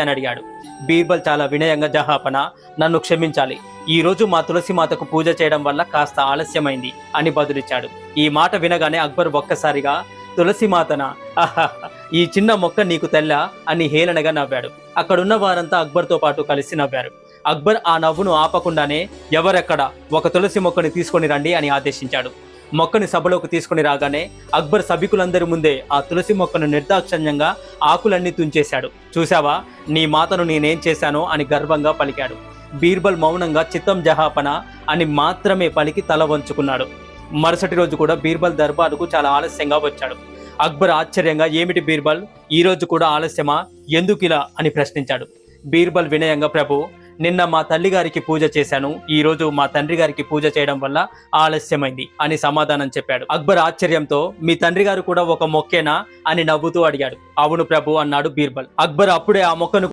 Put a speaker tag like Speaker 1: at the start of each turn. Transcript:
Speaker 1: అని అడిగాడు. బీర్బల్ చాలా వినయంగా జహాపన నన్ను క్షమించాలి. ఈ రోజు మా తులసి మాతకు పూజ చేయడం వల్ల కాస్త ఆలస్యమైంది అని బదులిచ్చాడు. ఈ మాట వినగానే అక్బర్ ఒక్కసారిగా తులసి మాతన ఆహా ఈ చిన్న మొక్క నీకు తెల్ల? అని హేళనగా నవ్వాడు. అక్కడున్న వారంతా అక్బర్తో పాటు కలిసి నవ్వారు. అక్బర్ ఆ నవ్వును ఆపకుండానే ఎవరెక్కడ? ఒక తులసి మొక్కని తీసుకొని రండి అని ఆదేశించాడు. మొక్కని సభలోకి తీసుకుని రాగానే అక్బర్ సభికులందరి ముందే ఆ తులసి మొక్కను నిర్దాక్షణ్యంగా ఆకులన్నీ తుంచేశాడు. చూశావా? నీ మాతను నేనేం చేశానో అని గర్వంగా పలికాడు. బీర్బల్ మౌనంగా చిత్తం జహాపన అని మాత్రమే పలికి తల వంచుకున్నాడు. మరుసటి రోజు కూడా బీర్బల్ దర్బారుకు చాలా ఆలస్యంగా వచ్చాడు. అక్బర్ ఆశ్చర్యంగా ఏమిటి బీర్బల్? ఈ రోజు కూడా ఆలస్యమా? ఎందుకు ఇలా అని ప్రశ్నించాడు. బీర్బల్ వినయంగా ప్రభు నిన్న మా తల్లి గారికి పూజ చేశాను. ఈ రోజు మా తండ్రి గారికి పూజ చేయడం వల్ల ఆలస్యమైంది అని సమాధానం చెప్పాడు. అక్బర్ ఆశ్చర్యంతో మీ తండ్రి గారు కూడా ఒక మొక్కేనా? అని నవ్వుతూ అడిగాడు. అవును ప్రభు అన్నాడు బీర్బల్. అక్బర్ అప్పుడే ఆ మొక్కను